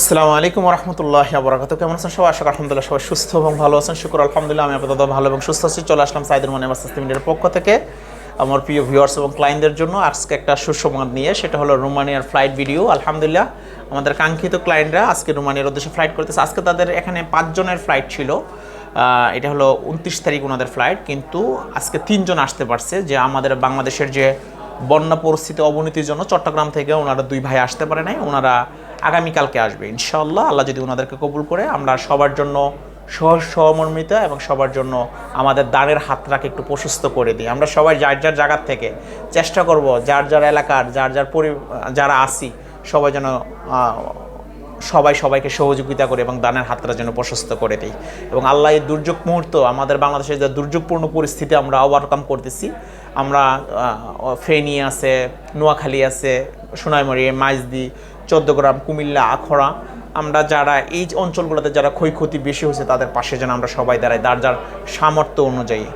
আসসালামু আলাইকুম রহমতুল্লাহ বরাকাত কেমন আছেন সবাই? আশা আলহামদুলিল্লাহ সবাই সুস্থ এবং ভালো আছেন। শুক্র, আলহামদুলিল্লাহ, আমি আপাতত ভালো এবং সুস্থ আছি। চলে আসলাম সাইদুর মানে লিমিটেডের পক্ষ থেকে। আমার প্রিয় ভিউয়ার্স এবং ক্লায়েন্টদের জন্য আজকে একটা সুসংবাদ নিয়ে, সেটা হলো রোমানিয়ার ফ্লাইট ভিডিও আলহামদুলিল্লাহ, আমাদের কাঙ্ক্ষিত ক্লায়েন্টরা আজকে রোমানিয়ার উদ্দেশ্যে ফ্লাইট করতেছে। আজকে তাদের এখানে পাঁচজনের ফ্লাইট ছিল। এটা হলো উনত্রিশ তারিখ ওনাদের ফ্লাইট কিন্তু আজকে তিনজন আসতে পারছে। যে আমাদের বাংলাদেশের যে বন্যা পরিস্থিতি অবনতির জন্য চট্টগ্রাম থেকে ওনারা দুই ভাই আসতে পারে নাই। ওনারা আগামীকালকে আসবে। ইনশাল্লাহ আল্লাহ যদি ওনাদেরকে কবুল করে, আমরা সবার জন্য সহ সহমর্মিত এবং সবার জন্য আমাদের দানের হাতটাকে একটু প্রশস্ত করে দিই। আমরা সবাই যার যার জায়গার থেকে চেষ্টা করব, যার যার এলাকার, যার যার পরি, যারা আসি সবাই যেন সবাই সবাইকে সহযোগিতা করে এবং দানের হাতটা যেন প্রশস্ত করে দিই। এবং আল্লাহ এই দুর্যোগ মুহূর্ত, আমাদের বাংলাদেশের যে দুর্যোগপূর্ণ পরিস্থিতি আমরা ওভারকাম করতেছি, আমরা ফেনী আছে, নোয়াখালী আছে সোনাইমুড়ি মাইজদি চোদ্দগ্রাম কুমিল্লা, আখড়া। আমরা যারা এই অঞ্চলগুলোতে যারা ক্ষয়ক্ষতি বেশি হয়েছে, তাদের পাশে যেন আমরা সবাই দাঁড়াই। যার যার সামর্থ্য অনুযায়ী।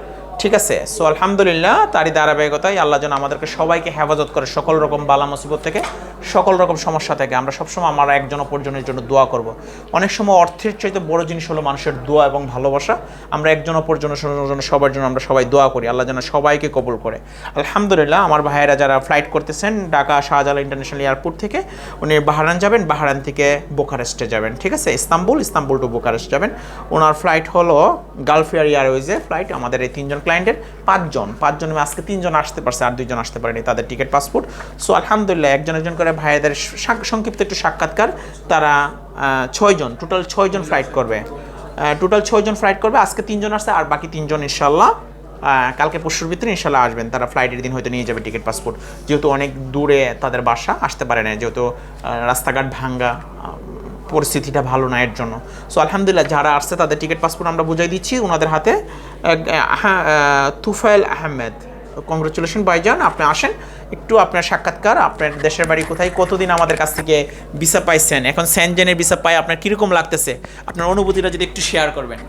ঠিক আছে? সো আলহামদুলিল্লাহ, তারই ধারাবাহিকতায় আল্লাহ যেন আমাদেরকে সবাইকে হেফাজত করে সকল রকম বালা মুসিবত থেকে, সকল রকম সমস্যা থেকে। আমরা সবসময় আমরা একজন অপরজনের জন্য দোয়া করব। অনেক সময় অর্থের চাইতে বড় জিনিস হলো মানুষের দোয়া এবং ভালোবাসা। আমরা একজন অপরজনের জন্য সবার জন্য আমরা সবাই দোয়া করি। আল্লাহ যেন সবাইকে কবুল করে। আলহামদুলিল্লাহ, আমার ভাইয়েরা যারা ফ্লাইট করতেছেন ঢাকা শাহজালাল ইন্টারন্যাশনাল এয়ারপোর্ট থেকে, উনি বাহারান যাবেন। বাহারান থেকে বোকারেস্টে যাবেন, ঠিক আছে? ইস্তাম্বুল ইস্তাম্বুল টু বোকারেস্ট যাবেন। ওনার ফ্লাইট হলো গালফেয়ার এয়ারওয়েজে ফ্লাইট আমাদের এই তিনজন ক্লায়েন্টের পাঁচজন পাঁচজন আজকে তিনজন আসতে পারছে আর দুইজন আসতে পারেনি তাদের টিকিট পাসপোর্ট। সো, আলহামদুলিল্লাহ, একজন একজন করে ভাইয়াদের সাক- সংক্ষিপ্ত একটু সাক্ষাৎকার। তারা ছয়জন, টোটাল ছয়জন ফ্লাইট করবে। টোটাল ছয়জন ফ্লাইট করবে, আজকে তিনজন আসছে আর বাকি তিনজন ইনশাল্লাহ কালকে পরশুর ভিতরে ইনশাল্লাহ আসবেন। তারা ফ্লাইটের দিন হয়তো নিয়ে যাবে টিকিট পাসপোর্ট। যেহেতু অনেক দূরে তাদের বাসা, আসতে পারে না। যেহেতু রাস্তাঘাট ভাঙ্গা পরিস্থিতিটা ভালো না এর জন্য। সো আলহামদুলিল্লাহ, যারা আসছে তাদের টিকিট পাসপোর্ট আমরা বুঝাই দিচ্ছি। ওনাদের হাতে হ্যাঁ তুফাইল আহমেদ। কংগ্রেচুলেশন ভাইজান, আপনি আসেন। একটু আপনার সাক্ষাৎকার, আপনার দেশের বাড়ি কোথায়, কতদিন আমাদের কাছ থেকে ভিসা পাইছেন? এখন স্যানজেনের ভিসা পাই, আপনার কীরকম লাগতেছে? আপনার অনুভূতিটা যদি একটু শেয়ার করবেন।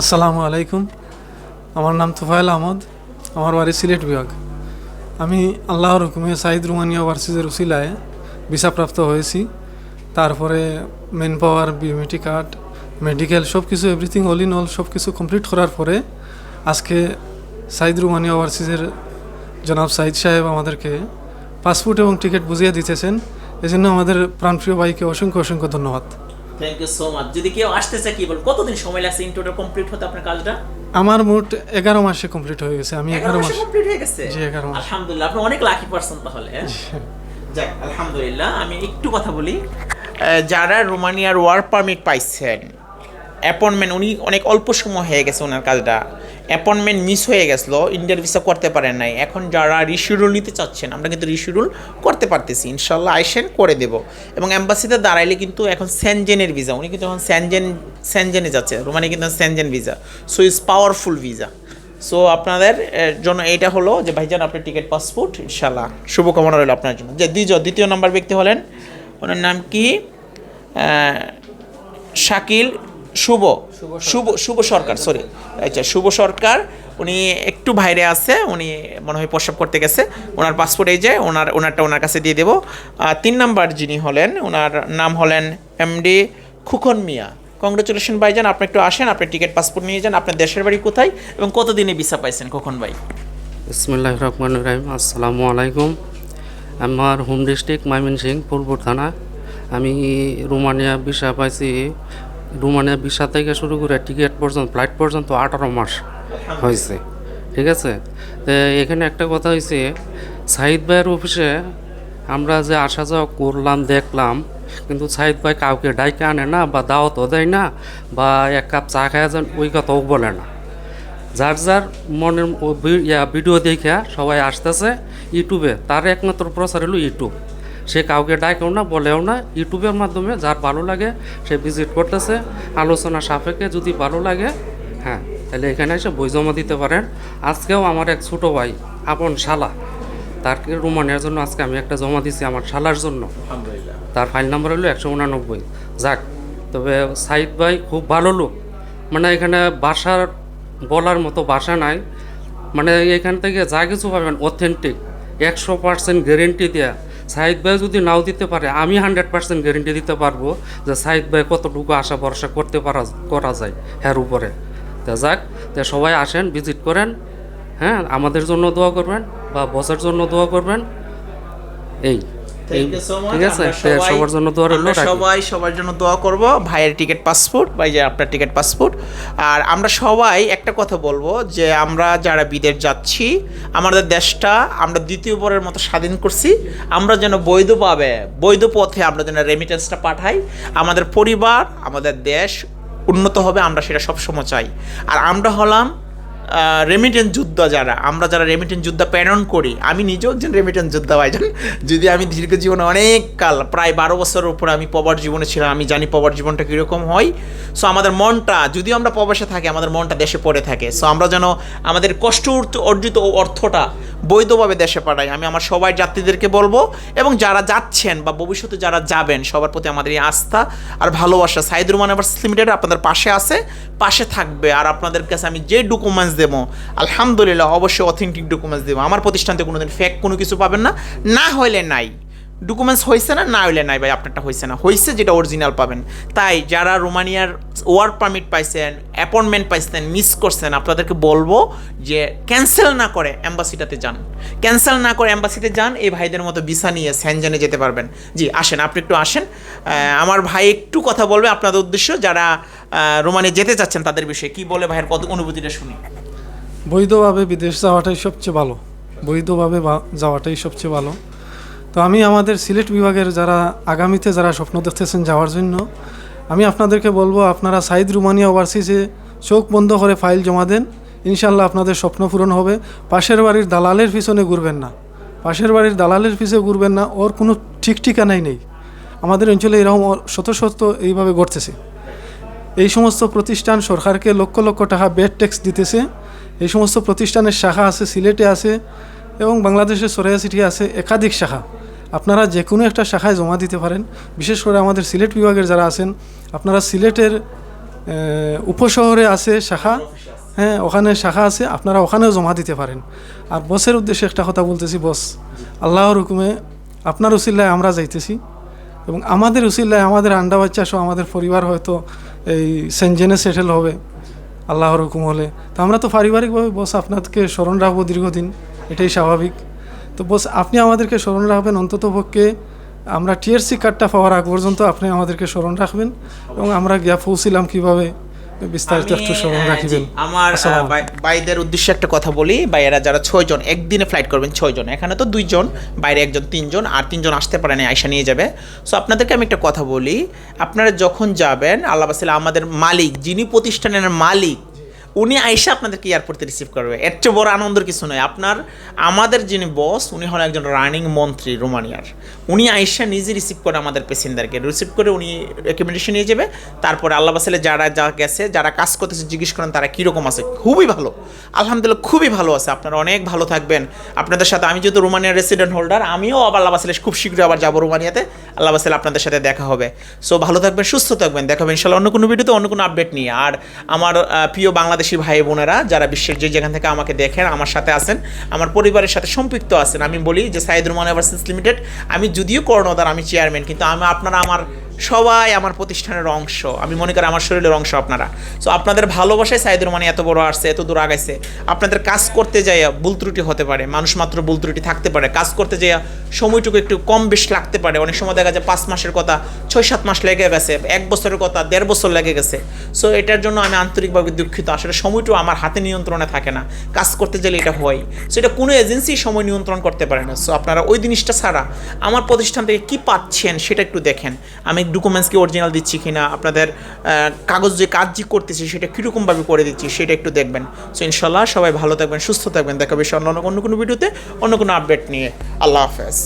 আসসালামু আলাইকুম। আমার নাম তুফাইল আহমদ। আমার বাড়ি সিলেট বিভাগ। আমি আল্লাহর হুকুমে সাইদ রুমানিয়া ওভারসিজের উসিলায় ভিসাপ্রাপ্ত হয়েছি। তারপরে manpower BMT card medical সব কিছু এভরিথিং অল ইন অল সব কিছু কমপ্লিট করার পরে আজকে সাইদ রুমানিয়া ওভারসিজের জনাব সাইদ সাহেব আমাদেরকে পাসপোর্ট এবং টিকিট বুঝিয়ে দিতেছেন। এই জন্য আমাদের প্রাণপ্রিয় ভাইকে অসংখ্য অসংখ্য ধন্যবাদ। থ্যাংক ইউ সো মাচ যদি কেউ আসতে চায় কি বল কতদিন সময় লাগছে ইন টোটাল কমপ্লিট হতে আপনার কাজটা? আমার মোট এগারো মাসে কমপ্লিট হয়ে গেছে। আমি এগারো মাস কমপ্লিট হয়ে গেছে? জি, 11 মাস। আলহামদুলিল্লাহ আপনি অনেক লাকি পারসন তাহলে হ্যাঁ? যাক আলহামদুলিল্লাহ আমি একটু কথা বলি। যারা রোমানিয়ার ওয়ার্ক পারমিট পাইছেন অ্যাপয়েন্টমেন্ট উনি অনেক অল্প সময় হয়ে গেছে ওনার কাজটা। অ্যাপয়েন্টমেন্ট মিস হয়ে গেছিল ইন্ডিয়ার ভিসা করতে পারেন নাই। এখন যারা রিশিডিউল নিতে চাচ্ছেন, আমরা কিন্তু রিশিডিউল করতে পারতেছি। ইনশাল্লাহ আইসেন, করে দেব। এবং অ্যাম্বাসিতে দাঁড়াইলে কিন্তু এখন স্যানজেনের ভিসা উনি কিন্তু এখন স্যানজেন স্যানজেনে যাচ্ছে। রোমানি কিন্তু Schengen visa so is powerful visa so আপনাদের জন্য এইটা হলো যে, ভাইজান, আপনার টিকিট পাসপোর্ট ইনশাল্লাহ শুভকামনা রইল আপনার জন্য। যে দ্বিতীয় নাম্বার ব্যক্তি হলেন ওনার নাম কি? শাকিল শুভ। শুভ শুভ সরকার সরি আচ্ছা শুভ সরকার উনি একটু বাইরে আছে উনি মনে হয় প্রস্রাব করতে গেছে। ওনার পাসপোর্ট এই যে ওনার ওনারটা ওনার কাছে দিয়ে দেবো। আর তিন নাম্বার যিনি হলেন ওনার নাম হলেন এমডি খুকন মিয়া। কংগ্রেচুলেশন ভাই যান আপনি একটু আসেন আপনি টিকিট পাসপোর্ট নিয়ে যান। আপনার দেশের বাড়ি কোথায় এবং কতদিনে ভিসা পাইছেন খোকন ভাই? বিসমুল্লাহ রহমান রাহিম আসসালামু আলাইকুম। আমার হোম ডিস্ট্রিক্ট ময়মনসিং ফুলপুর থানা। আমি রোমানিয়া ভিসা পাইছি। রোমানিয়া ভিসা থেকে শুরু করে টিকিট পর্যন্ত ফ্লাইট পর্যন্ত আঠারো মাস হয়েছে। ঠিক আছে? তো এখানে একটা কথা হয়েছে সাহিদ ভাইয়ের অফিসে আমরা যে আসা যাওয়া করলাম, দেখলাম, কিন্তু সাহিদ ভাই কাউকে ডাইকে আনে না বা দাওয়াতও দেয় না বা এক কাপ চা খায় যান, ওই কথাও বলে না। যার যার মনের ভিডিও দেখে সবাই আসতেছে। ইউটিউবে তার একমাত্র প্রচার হলো ইউটিউব। সে কাউকে ডাকেও না বলেও না ইউটিউবের মাধ্যমে যার ভালো লাগে সে ভিজিট করতেছে আলোচনা সাপেক্ষে যদি ভালো লাগে হ্যাঁ তাহলে এখানে এসে বই জমা দিতে পারেন। আজকেও আমার এক ছোটো ভাই আপন শালা তারকে রোমানের জন্য আজকে আমি একটা জমা দিছি আমার শালার জন্য। তার ফাইল নাম্বার হলো একশো উনানব্বই। যাক তবে সাইদ ভাই খুব ভালো লোক। মানে এখানে বাসার বলার মতো ভাষা নাই। মানে এখান থেকে যা কিছু পাবেন অথেন্টিক একশো পার্সেন্ট গ্যারেন্টি দেওয়া সাইদ ভাই যদি নাও দিতে পারে, আমি হান্ড্রেড পার্সেন্ট গ্যারেন্টি দিতে পারব যে সাইদ ভাই কতটুকু আশা ভরসা করতে পারা, করা যায় হ্যার উপরে। তা যাক, তা সবাই আসেন ভিজিট করেন হ্যাঁ আমাদের জন্য দোয়া করবেন বা বসের জন্য দোয়া করবেন। এই। ঠিক আছে সবার জন্য দোয়া রইল সবাই সবার জন্য দোয়া করব ভাইয়ের টিকিট পাসপোর্ট ভাই যে আপনার টিকিট পাসপোর্ট। আর আমরা সবাই একটা কথা বলব যে আমরা যারা বিদেশ যাচ্ছি আমাদের দেশটা আমরা দ্বিতীয়বারের মতো স্বাধীন করছি। আমরা যেন বৈধভাবে বৈধ পথে আমরা যেন রেমিটেন্সটা পাঠাই। আমাদের পরিবার আমাদের দেশ উন্নত হবে আমরা সেটা সবসময় চাই। আর আমরা হলাম রেমিটেন্স যোদ্ধা যারা, আমরা যারা রেমিটেন্স যোদ্ধা প্রেরণ করি, আমি নিজেও একজন রেমিটেন্স যোদ্ধা ভাইজান। যদি আমি দীর্ঘ জীবনে অনেক কাল, প্রায় বারো বছরের উপরে আমি পবার জীবনে ছিলাম, আমি জানি পবার জীবনটা কীরকম হয়। সো আমাদের মনটা, যদিও আমরা প্রবাসে থাকি, আমাদের মনটা দেশে পড়ে থাকে। সো আমরা যেন আমাদের কষ্ট অর্জিত অর্থটা বৈধভাবে দেশে পাঠাই। আমি আমার সবাই যাত্রীদেরকে বলব এবং যারা যাচ্ছেন বা ভবিষ্যতে যারা যাবেন, সবার প্রতি আমাদের এই আস্থা আর ভালোবাসা। সাইদ রুমান এভার্স লিমিটেড আপনাদের পাশে আছে, পাশে থাকবে। আর আপনাদের কাছে আমি যে ডকুমেন্টস দেবো, আলহামদুলিল্লাহ অবশ্যই অথেন্টিক ডকুমেন্টস দেবো। আমার প্রতিষ্ঠানতে কোনোদিন ফেক কোনো কিছু পাবেন না। না হলে নাই। ডকুমেন্টস হয়েছে না? না হইলে নাই ভাই, আপনারটা হয়েছে না। হয়েছে যেটা অরিজিনাল পাবেন। তাই যারা রোমানিয়ার ওয়ার্ক পারমিট পাইছেন অ্যাপয়েন্টমেন্ট পাইছেন মিস করছেন, আপনাদেরকে বলব যে ক্যান্সেল না করে অ্যাম্বাসিটাতে যান। ক্যান্সেল না করে অ্যাম্বাসিতে যান, এই ভাইদের মতো ভিসা নিয়ে স্যানজানে যেতে পারবেন। জি, আসেন, আপনি একটু আসেন। আমার ভাই একটু কথা বলবে আপনাদের উদ্দেশ্য, যারা রোমানিয়া যেতে চাচ্ছেন তাদের বিষয়ে। কি বলে ভাইয়ের কত অনুভূতিটা শুনি। বৈধভাবে বিদেশ যাওয়াটাই সবচেয়ে ভালো। বৈধভাবে যাওয়াটাই সবচেয়ে ভালো। তো আমি আমাদের সিলেট বিভাগের যারা আগামীতে যারা স্বপ্ন দেখতেছেন যাওয়ার জন্য, আমি আপনাদেরকে বলব, আপনারা সাইদ রুমানিয়া ওভারসিজে চোখ বন্ধ করে ফাইল জমা দেন। ইনশাল্লাহ আপনাদের স্বপ্ন পূরণ হবে। পাশের বাড়ির দালালের পিছনে ঘুরবেন না। পাশের বাড়ির দালালের পিছনে ঘুরবেন না, ওর কোনো ঠিক ঠিকানাই নেই। আমাদের অঞ্চলে এরকম শত শত এইভাবে ঘটতেছে। এই সমস্ত প্রতিষ্ঠান সরকারকে লক্ষ লক্ষ টাকা বেড ট্যাক্স দিতেছে। এই সমস্ত প্রতিষ্ঠানের শাখা আছে, সিলেটে আছে। এবং বাংলাদেশের সরাইয়া সিটি আছে একাধিক শাখা। আপনারা যে কোনো একটা শাখায় জমা দিতে পারেন। বিশেষ করে আমাদের সিলেট বিভাগের যারা আছেন, আপনারা সিলেটের উপশহরে আছে শাখা। হ্যাঁ ওখানে শাখা আছে, আপনারা ওখানেও জমা দিতে পারেন। আর বসের উদ্দেশ্যে একটা কথা বলতেছি, বস। আল্লাহর হুকুমে আপনার উসিল্লায় আমরা যাইতেছি। এবং আমাদের উসিল্লায় আমাদের আন্ডা বাচ্চা সহ আমাদের পরিবার হয়তো এই সেনজেনে সেটেল হবে, আল্লাহর হুকুম হলে। তো আমরা তো পারিবারিকভাবে বস, আপনাদেরকে স্মরণ রাখব দীর্ঘদিন। এটাই স্বাভাবিক। তো বস আপনি আমাদেরকে স্মরণ রাখবেন। অন্তত পক্ষে আমরা টিআরসি কার্ডটা পাওয়ার আগ পর্যন্ত আপনি আমাদেরকে স্মরণ রাখবেন এবং আমরা গিয়া পৌঁছিলাম কীভাবে বিস্তারিত একটু স্মরণ আহ, রাখিবেন। আমার ভাইদের উদ্দেশ্যে একটা কথা বলি। ভাইয়েরা যারা ছয়জন একদিনে ফ্লাইট করবেন ছয়জন এখানে তো দুইজন বাইরে একজন তিনজন আর তিনজন আসতে পারে না আয়সা নিয়ে যাবে। সো আপনাদেরকে আমি একটা কথা বলি। আপনারা যখন যাবেন আল্লাহ আমাদের মালিক যিনি প্রতিষ্ঠানের মালিক উনি আইসা আপনাদেরকে এয়ারপোর্টে রিসিভ করবে। এর চেয়ে বড় আনন্দের কিছু নয়। আপনার, আমাদের যিনি বস উনি হলেন একজন রানিং মন্ত্রী রোমানিয়ার। উনি আইসা নিজে রিসিভ করে আমাদের প্যাসেঞ্জারকে রিসিভ করে উনি রেকমেন্ডেশন নিয়ে যাবে। তারপরে আল্লাহ বাসালে যারা যা গেছে, যারা কাজ করতেছে, জিজ্ঞেস করেন তারা কীরকম আছে। খুবই ভালো। আলহামদুলিল্লাহ খুবই ভালো আছে। আপনারা অনেক ভালো থাকবেন। আপনাদের সাথে আমি যেহেতু রোমানিয়ার রেসিডেন্ট হোল্ডার আমিও আবার আল্লাহ বাসালে খুব শীঘ্রই আবার যাব রোমানিয়াতে। আল্লাহ বাসালে আপনাদের সাথে দেখা হবে। সো ভালো থাকবেন, সুস্থ থাকবেন। দেখা ইনশাল্লাহ অন্য কোনো ভিডিওতে অন্য কোনো আপডেট নিয়ে। আর আমার প্রিয় বাংলাদেশি ভাই বোনেরা যারা বিশ্বের যে যেখান থেকে আমাকে দেখেন, আমার সাথে আছেন, আমার পরিবারের সাথে সম্পৃক্ত আছেন। আমি বলি যে সাইদুর রহমান লিমিটেড, আমি যদিও কর্ণধার আমি চেয়ারম্যান কিন্তু আমি আপনারা আমার সবাই আমার প্রতিষ্ঠানের অংশ। আমি মনে করি আমার শরীরের অংশ আপনারা। সো আপনাদের ভালোবাসায় সাইদুর মানে এত বড় আসছে, এত দূর আগাইছে। আপনাদের কাজ করতে যাইয়া ভুল ত্রুটি হতে পারে, মানুষ মাত্র ভুল ত্রুটি থাকতে পারে। কাজ করতে যাইয়া সময়টুকু একটু কম বেশ লাগতে পারে। অনেক সময় দেখা যায় পাঁচ মাসের কথা, ছয় সাত মাস লেগে গেছে, এক বছরের কথা, দেড় বছর লেগে গেছে। সো এটার জন্য আমি আন্তরিকভাবে দুঃখিত। আসলে সময়টুকু আমার হাতে নিয়ন্ত্রণে থাকে না। কাজ করতে গেলে এটা হয়। সো এটা কোনো এজেন্সি সময় নিয়ন্ত্রণ করতে পারে না। সো আপনারা ওই জিনিসটা ছাড়া আমার প্রতিষ্ঠান থেকে কি পাচ্ছেন সেটা একটু দেখেন। আমি ডকুমেন্টস কি অরিজিনাল দিচ্ছি কি না আপনাদের কাগজ যে কাজ যে করতেছি সেটা কীরকমভাবে করে দিচ্ছি সেটা একটু দেখবেন। সো ইনশাল্লাহ সবাই ভালো থাকবেন, সুস্থ থাকবেন। দেখা বেশি অন্য অন্য কোনো ভিডিওতে, অন্য কোনো আপডেট নিয়ে। আল্লাহ হাফেজ।